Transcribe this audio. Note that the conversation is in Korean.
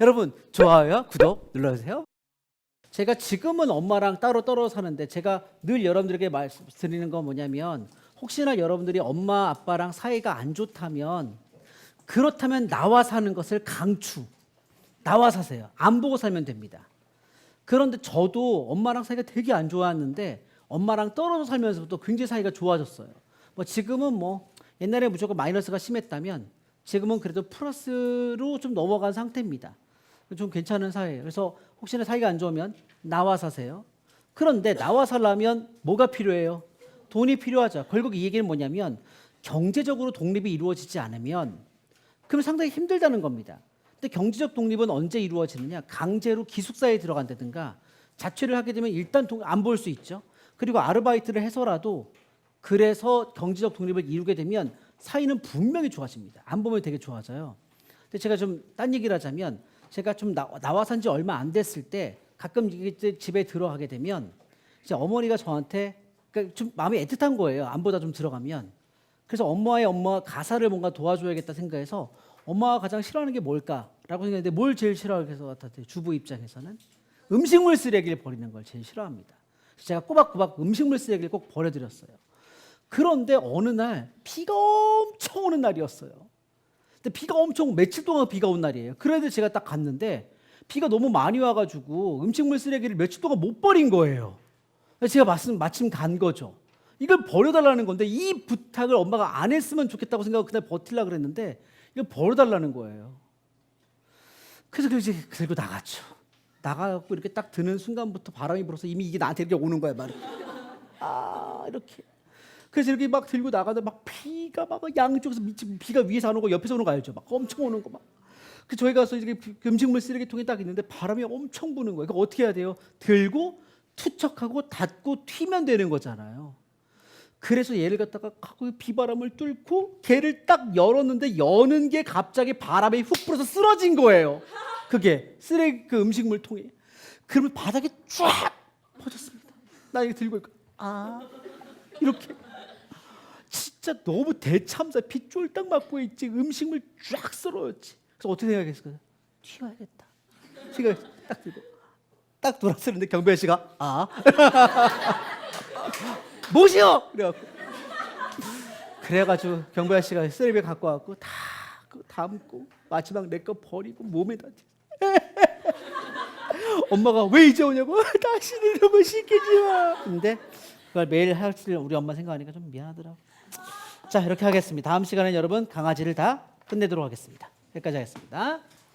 여러분 좋아요, 구독 눌러주세요. 제가 지금은 엄마랑 따로 떨어져 사는데 제가 늘 여러분들에게 말씀드리는 건 뭐냐면 혹시나 여러분들이 엄마 아빠랑 사이가 안 좋다면 그렇다면 나와 사는 것을 강추. 나와 사세요. 안 보고 살면 됩니다. 그런데 저도 엄마랑 사이가 되게 안 좋았는데 엄마랑 떨어져 살면서부터 굉장히 사이가 좋아졌어요. 뭐 지금은 뭐 옛날에 무조건 마이너스가 심했다면 지금은 그래도 플러스로 좀 넘어간 상태입니다. 좀 괜찮은 사이예요. 그래서 혹시나 사이가 안 좋으면 나와 사세요. 그런데 나와 살려면 뭐가 필요해요? 돈이 필요하죠. 결국 이 얘기는 뭐냐면 경제적으로 독립이 이루어지지 않으면 그럼 상당히 힘들다는 겁니다. 근데 경제적 독립은 언제 이루어지느냐? 강제로 기숙사에 들어간다든가 자취를 하게 되면 일단 안 볼 수 있죠. 그리고 아르바이트를 해서라도 그래서 경제적 독립을 이루게 되면 사이는 분명히 좋아집니다. 안 보면 되게 좋아져요. 근데 제가 좀 딴 얘기를 하자면 제가 좀 나, 나와 산 지 얼마 안 됐을 때 가끔 집에 들어가게 되면 이제 어머니가 저한테 그러니까 좀 마음이 애틋한 거예요. 안보다 좀 들어가면. 그래서 엄마의 엄마 가사를 뭔가 도와줘야겠다 생각해서 엄마가 가장 싫어하는 게 뭘까라고 생각했는데 뭘 제일 싫어하게 해서 같아요. 주부 입장에서는 음식물 쓰레기를 버리는 걸 제일 싫어합니다. 제가 꼬박꼬박 음식물 쓰레기를 꼭 버려드렸어요. 그런데 어느 날 비가 엄청 오는 날이었어요. 근데 비가 엄청 며칠 동안 비가 온 날이에요. 그래도 제가 딱 갔는데 비가 너무 많이 와가지고 음식물 쓰레기를 며칠 동안 못 버린 거예요. 그래서 제가 마침, 마침 간 거죠. 이걸 버려달라는 건데 이 부탁을 엄마가 안 했으면 좋겠다고 생각하고 그날 버틸라 그랬는데 이걸 버려달라는 거예요. 그래서 그 이제 들고 나갔죠. 나가고 이렇게 딱 드는 순간부터 바람이 불어서 이미 이게 나한테 이렇게 오는 거야 말이. 아 이렇게. 그래서 이렇게 막 들고 나가다 막 비가 막 양쪽에서 미치 비가 위에서 안 오고 옆에서 오는 거 알죠? 막 엄청 오는 거 막. 그 저희 가서 이렇게 비- 음식물 쓰레기통에 딱 있는데 바람이 엄청 부는 거예요. 그거 어떻게 해야 돼요? 들고 투척하고 닫고 튀면 되는 거잖아요. 그래서 얘를 갖다가 하고 비바람을 뚫고 걔를 딱 열었는데 여는 게 갑자기 바람에 훅 불어서 쓰러진 거예요. 그게 쓰레기 그 음식물 통에. 그러면 바닥에 쫙 퍼졌습니다. 나 이거 들고 있고 아 이렇게 진짜 너무 대참사 비 쫄딱 맞고 있지 음식물 쫙 썰어였지. 그래서 어떻게 생각했을까요? 튀어야겠다. 생각 딱 들고 딱 돌아서는데 경배 씨가 아 뭐시여? 그래갖고 그래가지고 경배 씨가 쓰레기 갖고 왔고 다 그거 담고 마지막 내 거 버리고 몸에다 엄마가 왜 이제 오냐고 다시는 이런 거 시키지 마. 근데 그걸 매일 할 우리 엄마 생각하니까 좀 미안하더라고. 자 이렇게 하겠습니다. 다음 시간에 여러분 강아지를 다 끝내도록 하겠습니다. 여기까지 하겠습니다.